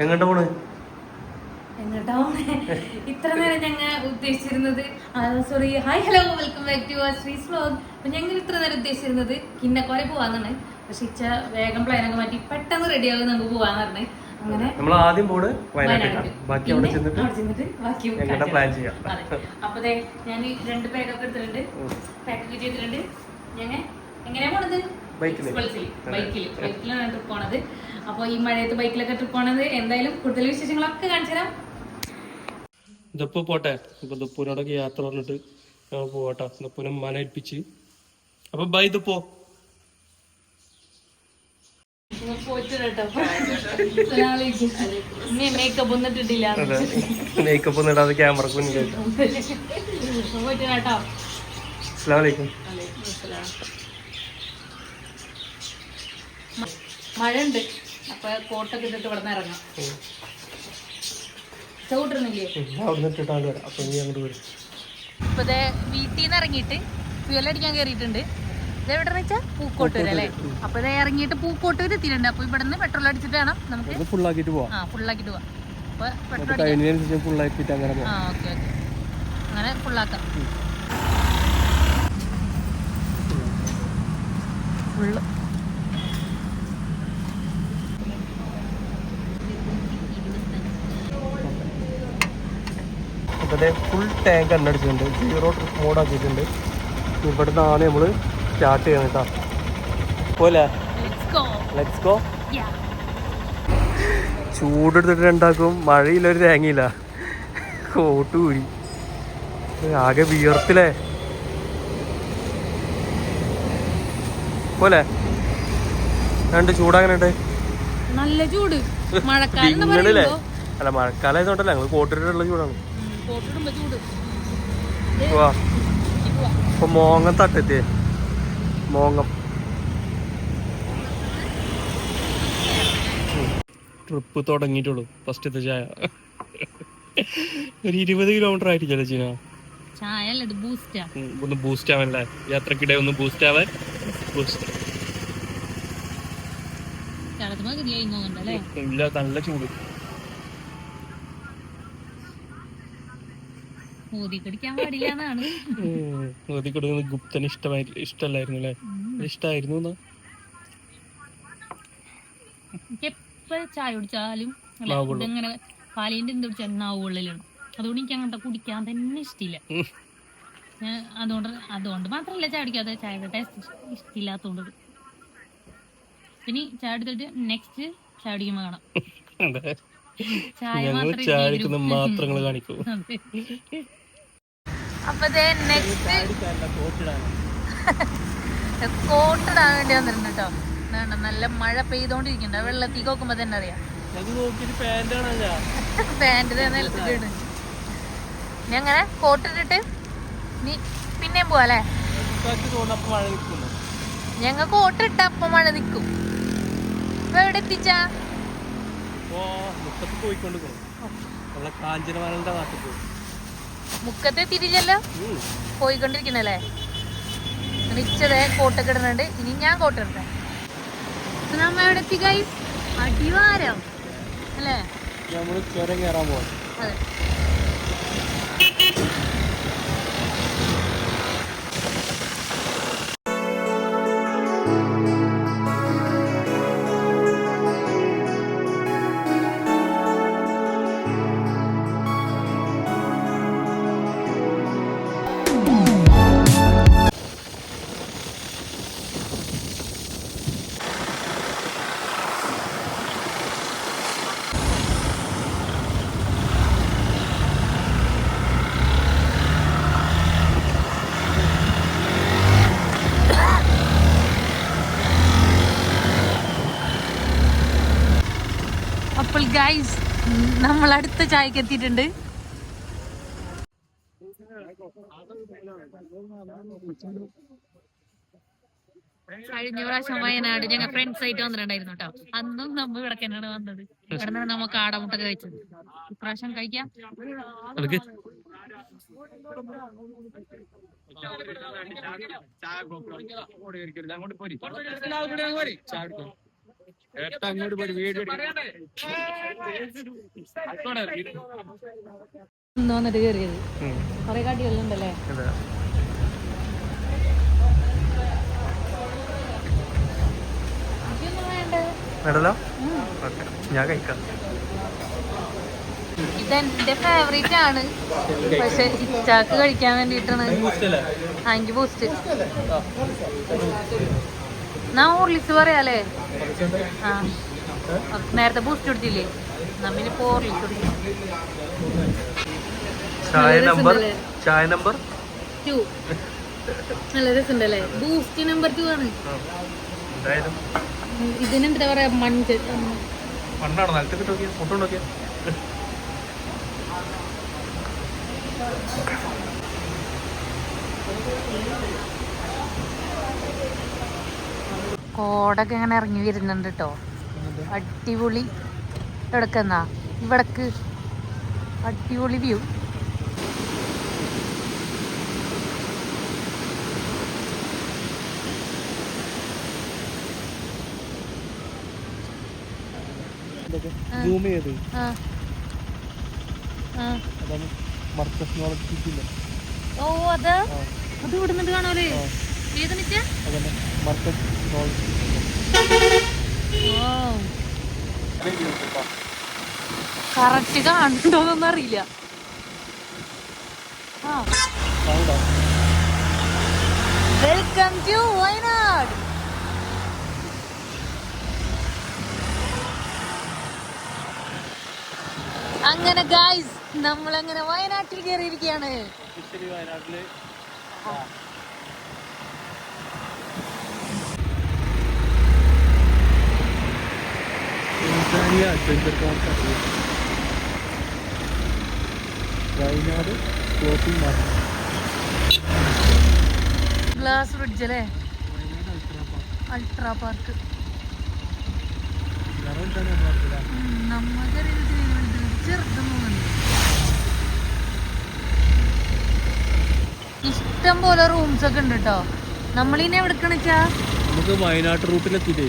എങ്ങോട്ടാ പോണ്? ഇത്ര നേരം ഞങ്ങൾ ഉദ്ദേശിച്ചിരുന്നത് sorry hi hello welcome back to Sree's vlog അപ്പൊ ഞങ്ങൾ ഇത്ര നേരം ഉദ്ദേശിച്ചിരുന്നത് കിന്നക്കോരെ പോവാന്നാണ്. പക്ഷെ ഇച്ച വേഗം പ്ലാനൊക്കെ മാറ്റി പെട്ടെന്ന് റെഡി ആകും നമുക്ക് പോവാന്ന് പറഞ്ഞു അങ്ങനെ നമ്മൾ ആദ്യം പോണ് വയനാട്ടിൽ. ബാക്കി അവിടെ ചെന്നിട്ട് ബാക്കി എങ്ങോട്ടാ പ്ലാൻ ചെയ്യാം? അപ്പൊ ഞാൻ രണ്ട് പാക്കൊക്കെ എടുത്തിട്ടുണ്ട്. പാക്ക് പാക്കൊക്കെ ചെയ്തിട്ടുണ്ട് ഞങ്ങൾ എങ്ങനെയാ പോണത്. ബൈക്കിൽ ബൈക്കിൽ ബൈക്കിലാണ് ട്രിപ്പ് പോണത്. അപ്പോൾ ഈ മഴയത്ത് ബൈക്കിലൊക്കെ ട്രിപ്പ് പോണത് എന്തായാലും കൂടുതൽ വിശേഷങ്ങളൊക്കെ കാണിച്ചു തരാം. ദപ്പു പോട്ടെ. ഇപ്പൊ ദപ്പൂരോടൊക്കെ യാത്ര പറഞ്ഞിട്ട് ഞങ്ങൾ പോവാട്ടോ. ദപ്പൂനെ മന ഏൽപ്പിച്ച് അപ്പൊ ബൈ ദപ്പോ. മേക്കപ്പ് ഒന്നും ഇട്ടിട്ടില്ല. മേക്കപ്പ് ഒന്നും ഇടാതെ ക്യാമറക്ക് മുന്നിലായിട്ട് പോയിട്ട് കേട്ടോ. അസ്സാം വലൈക്കും മഴ ഉണ്ട് അപ്പൊ കോട്ടൊക്കെ ഇട്ടിട്ട് ഇവിടെ നിന്ന് ഇറങ്ങാം. ചവിട്ടിരുന്നില്ലേ? ഇപ്പൊ ദേ വീട്ടിൽ നിന്ന് ഇറങ്ങിയിട്ട് ഫ്യൂൽ അടിക്കാൻ കയറിയിട്ടുണ്ട് ഇത് എവിടെ വെച്ചാൽ പൂക്കോട്ടൂർ അല്ലേ? അപ്പൊ ഇത് ഇറങ്ങിയിട്ട് പൂക്കോട്ടൂർ എത്തിയിട്ടുണ്ട്. അപ്പൊ ഇവിടെ നിന്ന് പെട്രോൾ അടിച്ചിട്ട് വേണം നമുക്ക് ഫുള്ളാക്കിട്ട് പോവാം. ആ ഫുള്ളാക്കിട്ട് പോവാം. അപ്പൊ പെട്രോൾ ആ ഓക്കെ ഓക്കെ. അങ്ങനെ ഫുള്ളാക്കാം ഫുള്ള് അതെ ഫുൾ ടാങ്ക് എണ്ണ അടിച്ചിട്ടുണ്ട്. സീറോ ട്രിപ്പ് മോഡ് ആക്കിയിട്ടുണ്ട്. ഇവിടെ നിന്നാണ് നമ്മൾ സ്റ്റാർട്ട് ചെയ്യുന്നത് കേട്ടോ പോലെ ലെറ്റ്സ് ഗോ ചൂടെടുത്തിട്ട് രണ്ടാക്കും. മഴയില്ലൊരു തേങ്ങയില്ല. കോട്ട് ഊരി ആകെ വിയർത്തില്ലേ പോലെ രണ്ട് ചൂടാങ്ങനെ ഉണ്ട് നല്ല ചൂട്. മഴക്കാലം അല്ല മഴക്കാലം ആയതുകൊണ്ടല്ല ഞങ്ങൾ കോട്ടിട്ടുള്ള ചൂടാണ്. ഇപ്പൊ മോങ്ങം തട്ടെത്തിയേ മോങ്ങം ട്രിപ്പ് തുടങ്ങിയിട്ടുള്ളൂ. ഫസ്റ്റത്തെ ചായ. ഒരു ഇരുപത് കിലോമീറ്റർ ആയിട്ട് ചലച്ചിന ചായ അല്ല ഇത് ബൂസ്റ്റാ ഒന്ന് ബൂസ്റ്റ് ആവാനല്ലേ? യാത്രക്കിടെ ഒന്ന് ബൂസ്റ്റ് ആവാൻ. ബൂസ്റ്റ് ഇല്ല നല്ല ചൂട്. ഊതി കടിക്കാൻ പാടില്ല എന്നാണ്. നദി കൊടുക്കുന്ന ഗുപ്തന് ഇഷ്ടമായി ഇഷ്ടമല്ലായിരുന്നു അല്ലേ ഇഷ്ടമായിരുന്നു എനിക്ക് എപ്പോഴും ചായ കുടിച്ചാലും. ഇതങ്ങനെ പാലിന്റെ എന്ത് കുടിച്ചാൽ നാവുള്ളിലാണ് അതുകൊണ്ട് എനിക്ക് അങ്ങനത്തെ കുടിക്കാൻ തന്നെ ഇഷ്ടമില്ല ഞാൻ അതുകൊണ്ട് അതുകൊണ്ട് മാത്രമല്ല ചായ കുടിക്കാതെ ചായയുടെ ടേസ്റ്റ് ഇഷ്ടമില്ലാത്തതുകൊണ്ട് ഇനി ചായ എടുത്തിട്ട് നെക്സ്റ്റ് ചായ കുടിക്കുമ്പോൾ കാണാം. ചായ ഞങ്ങൾ ചായ മാത്രങ്ങൾ കാണിക്കൂ. അപ്പൊ നെക്സ്റ്റ് കോട്ടിടാൻ വേണ്ടി വന്നിട്ടുണ്ട് കേട്ടോ നല്ല മഴ പെയ്തോണ്ടിരിക്കണ്ട വെള്ളത്തിൽ നോക്കുമ്പോ തന്നെ അറിയാം. പാന്റ് തന്നെ എടുത്തിട്ടുണ്ട് നീ അങ്ങനെ കോട്ടിട്ടിട്ട് നീ പിന്നെയും പോവാലേ ഞങ്ങ കോട്ടിട്ട അപ്പൊ മഴ നിക്കും ഇപ്പൊ എവിടെ എത്തിച്ചാ? കാഞ്ചനമാലന്റെ നാട്ടിൽ പോയി. മുക്കത്തെ തിരിഞ്ഞല്ലോ? പോയിക്കൊണ്ടിരിക്കണല്ലേ മിച്ചതേ കോട്ടൊക്കെ ഇടുന്നുണ്ട് ഇനി ഞാൻ കോട്ട ഇടട്ടെ നമ്മ എവിടെ എത്തിക്കായി അടിവാരം. അല്ലേ? നമ്മൾ ചുരം കയറാൻ പോവാം. അതെ. ഗൈസ് നമ്മൾ അടുത്ത ചായക്ക് എത്തിയിട്ടുണ്ട്. കഴിഞ്ഞ പ്രാവശ്യം വയനാട് ഞങ്ങൾ ഫ്രണ്ട്സ് ആയിട്ട് വന്നിട്ടുണ്ടായിരുന്നു കേട്ടോ. അന്നും നമ്മൾ ഇവിടെ തന്നെയാണ് വന്നത്. ഇവിടെ നിന്നാണ് നമുക്ക് ആടമുട്ട കഴിച്ചത്. ഇപ്രാവശ്യം കഴിക്കാം. കയറിയത് കുറെ എനിക്കൊന്നും വേണ്ട. വേണ്ടല്ലോ? ഓക്കെ. ഞാൻ കഴിക്കാം. ഇതെന്റെ ഫേവറേറ്റ് ആണ്. പക്ഷെ ഇച്ചാക്ക് കഴിക്കാൻ വേണ്ടിട്ടാണ് ആ എനിക്ക് ബൂസ്റ്റ് നാ ഹോർലിക്സ് പറയാലേ? ആ. നേരത്തെ ബൂസ്റ്റ് കൊടുത്തില്ലേ? നമ്മളിപ്പോ ഹോർലിക്സ് കുടിക്കും. ചായ നല്ല നമ്പർ? ചായ നമ്പർ ടു നല്ല രസമുണ്ടല്ലേ? ബൂസ്റ്റ് നമ്പർ ടു ആണ്. ഇതിനെന്താ പറയാ മഞ്ച മണ്ണാണ്? നിലത്ത് കിട്ടോക്കിയ ഫോട്ടോ നോക്കിയ കോടൊക്കെ ഇങ്ങനെ ഇറങ്ങി വരുന്നുണ്ട് കേട്ടോ അടിപൊളി എവിടക്കെന്നാ? ഇവിടക്ക്. അടിപൊളി വ്യൂ. ഓ അത്? അത് ഇവിടുന്നിട്ട് കാണാല്ലേ? ഏത് കറക്റ്റ് കാണുന്നുണ്ടോന്നൊന്നും അറിയില്ല. വെൽക്കം ടു വയനാട് അങ്ങനെ ഗായ്സ് നമ്മളങ്ങനെ വയനാട്ടിൽ കയറിയിരിക്കുകയാണ് വയനാട്ടിൽ വയനാട് മാർക്കറ്റ് ഗ്ലാസ് ബ്രിഡ്ജ് അല്ലേ അൾട്രാ പാർക്ക് ഇഷ്ടം പോലെ റൂംസ് ഒക്കെ ഉണ്ട് കേട്ടോ നമ്മളിനെ എവിടെക്കണെച്ചാ നമുക്ക് വയനാട് റൂട്ടിലെത്തിയിട്ടേ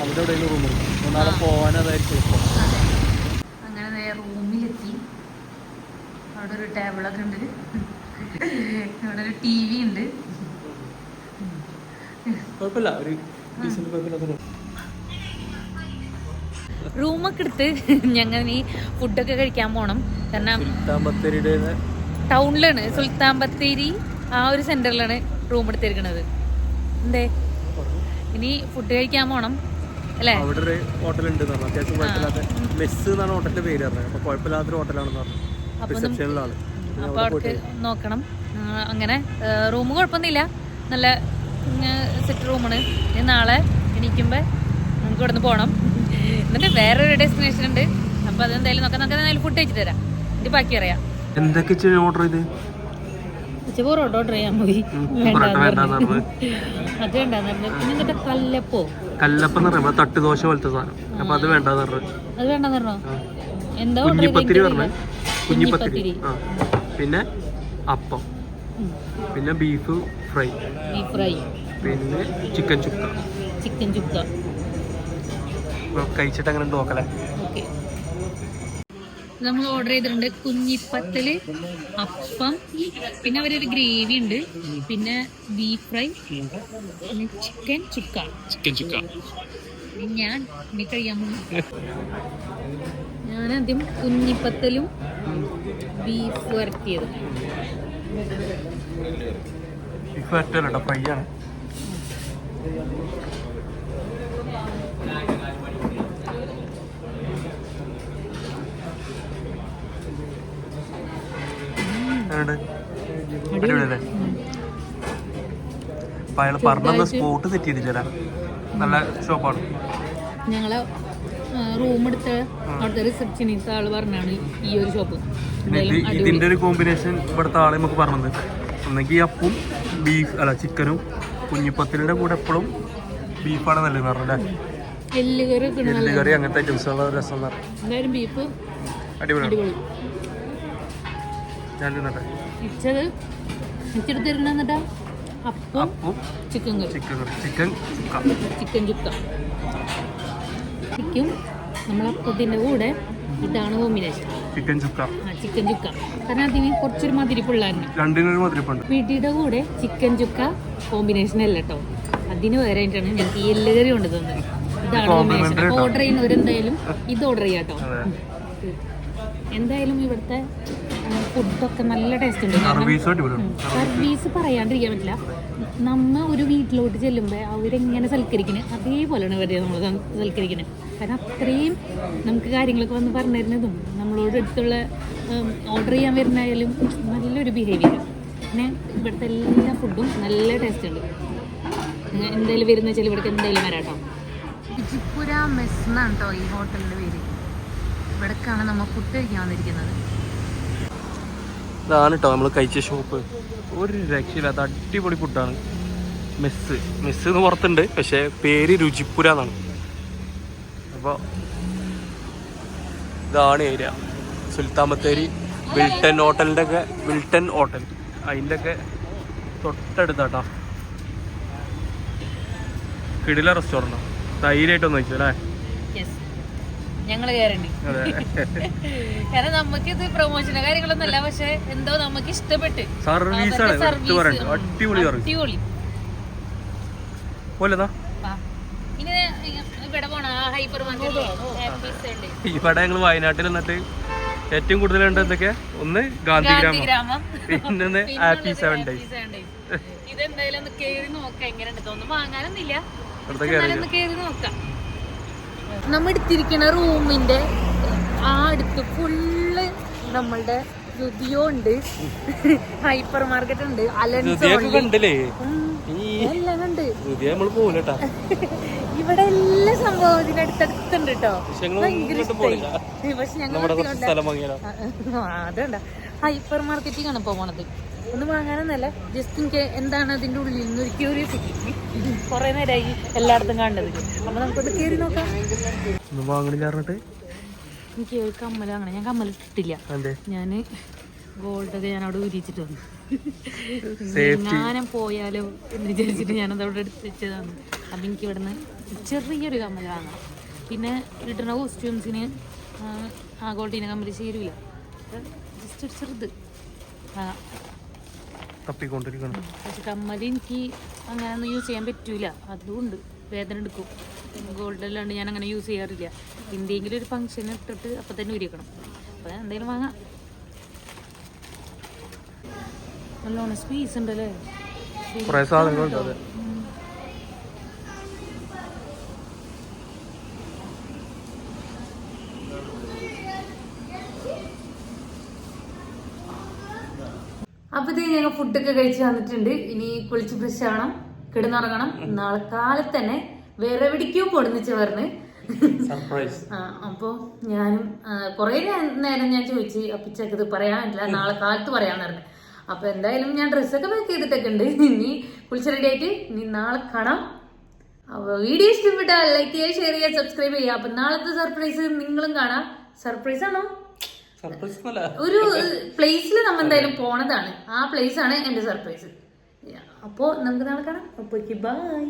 അവിടെ എവിടെയെങ്കിലും റൂം എടുക്കും നാളെ പോകാൻ അതായിരിക്കും എളുപ്പം. അങ്ങനെ റൂമിലെത്തി. അവിടെ ഒരു ടേബിളൊക്കെ ഉണ്ട്. അവിടെ ഒരു ടി വി ഉണ്ട്. കുഴപ്പമില്ല. ഒരു റൂമൊക്കെ എടുത്ത് ഞങ്ങൾ ഈ ഫുഡൊക്കെ കഴിക്കാൻ പോണം. കാരണം ടൗണിലാണ്. സുൽത്താൻ ബത്തേരി ആ ഒരു സെന്ററിലാണ് റൂം എടുത്തിരിക്കുന്നത്. എന്തേ? ഇനി ഫുഡ് കഴിക്കാൻ പോണം. അവിടെ ഒരു ഹോട്ടൽ ഉണ്ട് പറഞ്ഞു. അത്യാവശ്യം കുഴപ്പമില്ലാത്ത മെസ്സ് എന്നാണ് ഹോട്ടലിന്റെ പേര് പറഞ്ഞത്. അപ്പൊ കുഴപ്പമില്ലാത്തൊരു ഹോട്ടലാണെന്ന് പറഞ്ഞു. അപ്പൊ റിസപ്ഷനിലാണ് അവർക്ക് നോക്കണം. അങ്ങനെ റൂം കുഴപ്പമൊന്നുമില്ല. നല്ല സെറ്റ് റൂമാണ്. ഇനി നാളെ എണീക്കുമ്പോൾ നമുക്ക് ഇവിടുന്ന് പോകണം എന്നിട്ട് വേറൊരു ഡെസ്റ്റിനേഷൻ ഉണ്ട്. അപ്പോൾ അതെന്തായാലും നോക്കാം. നമുക്ക് എന്തായാലും ഫുഡ് കഴിച്ചിട്ട് തരാം ഇത് ബാക്കി അറിയാം. എന്തൊക്കെ ഓർഡർ ചെയ്ത്? ഓർഡർ ചെയ്യാൻ പോയി. പറഞ്ഞു. അത് വേണ്ടാന്ന് പറഞ്ഞു. പിന്നെ എന്നിട്ട് കല്ലപ്പോ കല്ലപ്പം പറയുമ്പോ തട്ടുദോശ തട്ട് ദോശ പോലത്തെ സാധനം. അപ്പൊ അത് വേണ്ടെന്ന് പറഞ്ഞു. അത് വേണ്ടെന്ന് പറഞ്ഞു? എന്താ കുഞ്ഞിപ്പത്തിരി പറഞ്ഞു. കുഞ്ഞിപ്പത്തിരി. ആ. പിന്നെ അപ്പം. പിന്നെ ബീഫ് ഫ്രൈ. Beef fry. പിന്നെ ചിക്കൻ ചുക്ക. ചിക്കൻ ചുക്ക. കഴിച്ചിട്ട് അങ്ങനെ നോക്കലേ നമ്മൾ ഓർഡർ ചെയ്തിട്ടുണ്ട് കുഞ്ഞിപ്പത്തൽ അപ്പം പിന്നെ അവരൊരു ഗ്രേവി ഉണ്ട്. പിന്നെ ബീഫ് ഫ്രൈ പിന്നെ ചിക്കൻ ചുക്ക ചിക്കൻ ചുക്ക ഞാൻ ഇനി കഴിയാൻ ഞാൻ ആദ്യം കുഞ്ഞിപ്പത്തലും ബീഫ് വരട്ടിയത്. ബീഫ് വരട്ടല്ലോ ഫ്രൈ ആണ് അടിപൊളിയല്ലേ? അപ്പൊ അയാൾ പറഞ്ഞ സ്പോട്ട് സെറ്റ് ചെയ്തില്ല നല്ല ഷോപ്പാണ് ഞങ്ങൾ റൂം എടുത്ത അവിടുത്തെ റിസപ്ഷനിസ്റ്റ് ആൾ പറഞ്ഞാണ് ഈ ഒരു ഷോപ്പ് ഇതിന്റെ ഒരു കോമ്പിനേഷൻ ഇവിടുത്തെ ആളെ നമുക്ക് പറഞ്ഞത്. ഒന്നെങ്കിൽ അപ്പും ബീഫ് അല്ല ചിക്കനും കുഞ്ഞിപ്പത്തിലിന്റെ കൂടെ എപ്പോഴും ബീഫാണ് നല്ലത് പറഞ്ഞല്ലേ? എല്ലുകറി അങ്ങനത്തെ ഐറ്റംസ് ഉള്ള രസം എന്തായാലും ബീഫ് അടിപൊളി. ഇച്ചത് appam chicken chicken chicken chukka. Chicken chukka. ശരിക്കും നമ്മളപ്പത്തിന്റെ കൂടെ ഇതാണ് കോമ്പിനേഷൻ ചിക്കൻ ചുക്ക. ആ ചിക്കൻ ചുക്ക. കാരണം അതിന് കുറച്ചൊരു മതിരിപ്പുള്ളായിരുന്നു രണ്ടിനൊരു പിടിയുടെ കൂടെ ചിക്കൻ ചുക്ക കോമ്പിനേഷൻ അല്ല കേട്ടോ അതിന് വേറെ ഞങ്ങൾക്ക് ഈ എല്ല് കറി കൊണ്ട് തന്നത്. ഇതാണ് കോമ്പിനേഷൻ ഓർഡർ ചെയ്യുന്നവരെന്തായാലും ഇത് ഓർഡർ ചെയ്യാം കേട്ടോ എന്തായാലും ഇവിടുത്തെ ഫുഡൊക്കെ നല്ല ടേസ്റ്റ് ഉണ്ട്. സർവീസ് പറയാണ്ടിരിക്കാൻ പറ്റില്ല. നമ്മ ഒരു വീട്ടിലോട്ട് ചെല്ലുമ്പോൾ അവരെങ്ങനെ സൽക്കരിക്കുന്നത് അതേപോലെയാണ് ഇവരെ നമ്മൾ സൽക്കരിക്കുന്നത് കാരണം അത്രയും നമുക്ക് കാര്യങ്ങളൊക്കെ വന്ന് പറഞ്ഞു തരുന്നതും നമ്മളോട് അടുത്തുള്ള ഓർഡർ ചെയ്യാൻ വരുന്നായാലും നല്ലൊരു ബിഹേവിയർ പിന്നെ ഇവിടുത്തെ എല്ലാ ഫുഡും നല്ല ടേസ്റ്റ് ഉണ്ട്. എന്തായാലും വരുന്ന വെച്ചാൽ ഇവിടേക്ക് എന്തായാലും വരാട്ടോ. ഇജിപ്പുര മെസ് എന്നാണ് കേട്ടോ ഈ ഹോട്ടലിന്റെ പേര്. ഇവിടേക്കാണ് നമ്മൾ ഫുഡ് വന്നിരിക്കുന്നത്. ഇതാണ് കേട്ടോ നമ്മൾ കഴിച്ച ഷോപ്പ് ഒരു രക്ഷയില്ലാത്ത അടിപൊളി ഫുഡാണ് മെസ്സ് മെസ്സ് എന്ന് പുറത്തുണ്ട് പക്ഷേ പേര് രുചിപ്പുര എന്നാണ്. അപ്പോൾ ഇതാണ് ഏരിയ സുൽത്താൻ ബത്തേരി വിൽട്ടൺ ഹോട്ടലിന്റെ ഒക്കെ വിൽട്ടൺ ഹോട്ടൽ. അതിന്റെ ഒക്കെ തൊട്ടടുത്താട്ടോ കിടില റെസ്റ്റോറന്റാണ് തൈരായിട്ടൊന്നു വെച്ചു അല്ലേ? ഞങ്ങൾ കയറണ്ടി കാരണം നമുക്ക് ഇത് പ്രൊമോഷനോ കാര്യങ്ങളൊന്നും അല്ല പക്ഷെ എന്തോ നമുക്ക് ഇഷ്ടപ്പെട്ട്. അടിപൊളി ഇവിടെ ഞങ്ങൾ വയനാട്ടിൽ നിന്നിട്ട് ഏറ്റവും കൂടുതൽ ഉണ്ട് എന്തൊക്കെ? ഒന്ന് ഗാന്ധി ഗ്രാമം പിന്നെ ഹാപ്പി സെവൻ ഡേയ്സ് ഇതെന്തായാലും ഒന്ന് കേറി നോക്കാം. എങ്ങനെയുണ്ട്? തോന്നുന്നു എന്നാലും കേറി നോക്കാം. നമ്മ എടുത്തിരിക്കുന്ന റൂമിന്റെ ആ അടുത്ത് ഫുള്ള് നമ്മളുടെ രുദിയോ ഉണ്ട്. ഹൈപ്പർ മാർക്കറ്റ് ഉണ്ട്. അലൻസോ ഉണ്ട് എല്ലാം ഇവിടെ എല്ലാ സംഭവം ഇതിന്റെ അടുത്തടുത്തുണ്ട് കേട്ടോ പക്ഷെ ഞങ്ങൾ ഭയങ്കര ഇഷ്ടായി. പക്ഷെ ഞങ്ങൾ അതണ്ട ഹൈപ്പർ മാർക്കറ്റിംഗ് ഇപ്പോൾ പോണത്. ഒന്നും വാങ്ങാനൊന്നല്ല ജസ്റ്റ് എനിക്ക് എന്താണ് അതിന്റെ ഉള്ളിൽ നിന്ന് ഒരു ക്യൂരിയോസിറ്റി കുറേ നേരമായി എല്ലായിടത്തും കണ്ടത്. അപ്പോൾ നമുക്കൊന്ന് കയറി നോക്കാം. വാങ്ങണില്ല പറഞ്ഞിട്ട്? എനിക്ക് ഒരു കമ്മൽ വാങ്ങണം. ഞാൻ കമ്മൽ ഇട്ടിട്ടില്ല. ഞാൻ ഗോൾഡൊക്കെ ഞാൻ അവിടെ ഉരിച്ചിട്ട് വന്നു. ഞാനും പോയാലോ എന്ന് വിചാരിച്ചിട്ട് ഞാനത് അവിടെ എടുത്ത് വെച്ചതാണ്. അപ്പം എനിക്ക് ഇവിടുന്ന് ചെറിയൊരു കമ്മൽ വാങ്ങണം. പിന്നെ ഇടുന്ന കോസ്റ്റ്യൂംസിന് ആ ഗോൾഡിനെ കമ്മൽ ചേരൂല. ജസ്റ്റ് ചെറുത്. വാങ്ങാം തപ്പിക്കൊണ്ടിരിക്കണം പക്ഷെ കമ്മൽ എനിക്ക് അങ്ങനെ ഒന്നും യൂസ് ചെയ്യാൻ പറ്റൂല. അതുകൊണ്ട് വേദന എടുക്കും. ഗോൾഡ് അല്ലാണ്ട് ഞാൻ അങ്ങനെ യൂസ് ചെയ്യാറില്ല. എന്തെങ്കിലും ഒരു ഫംഗ്ഷൻ ഇട്ടിട്ട് അപ്പം തന്നെ ഉരിക്കണം അപ്പം എന്തെങ്കിലും വാങ്ങാം. നല്ലോണം സ്പീസ് ഉണ്ടല്ലേ? കുറെ സാധനങ്ങളുണ്ട് അതെ ഞങ്ങൾ ഫുഡൊക്കെ കഴിച്ച് വന്നിട്ടുണ്ട്. ഇനി കുളിച്ച് ഫ്രഷ് ആവണം കിടന്നുറങ്ങണം. നാളെ കാലത്ത് തന്നെ വേറെ എവിടേക്കോ പൊടുന്നിച്ച് പറഞ്ഞ്. അപ്പൊ ഞാനും കുറെ നേരം ഞാൻ ചോദിച്ചു അപ്പിച്ചക്ക് ഇത് പറയാൻ പറ്റില്ല നാളെ കാലത്ത് പറയാന്ന് പറഞ്ഞു. അപ്പൊ എന്തായാലും ഞാൻ ഡ്രസ്സൊക്കെ പാക്ക് ചെയ്തിട്ടൊക്കെ ഉണ്ട്. ഇനി കുളിച്ച് റെഡി ആയിട്ട് ഇനി നാളെ കാണാം. അപ്പൊ വീഡിയോ ഇഷ്ടപ്പെട്ടാൽ ലൈക്ക് ചെയ്യുക ഷെയർ ചെയ്യുക സബ്സ്ക്രൈബ് ചെയ്യുക. അപ്പൊ നാളത്തെ സർപ്രൈസ് നിങ്ങളും കാണാം. സർപ്രൈസ് ആണോ? ഒരു പ്ലേസിൽ നമ്മൾ എന്തായാലും പോണതാണ്. ആ പ്ലേസ് ആണ് എന്റെ സർപ്രൈസ് അപ്പോ നമുക്ക് നാളെ കാണാം. അപ്പൊ ബൈ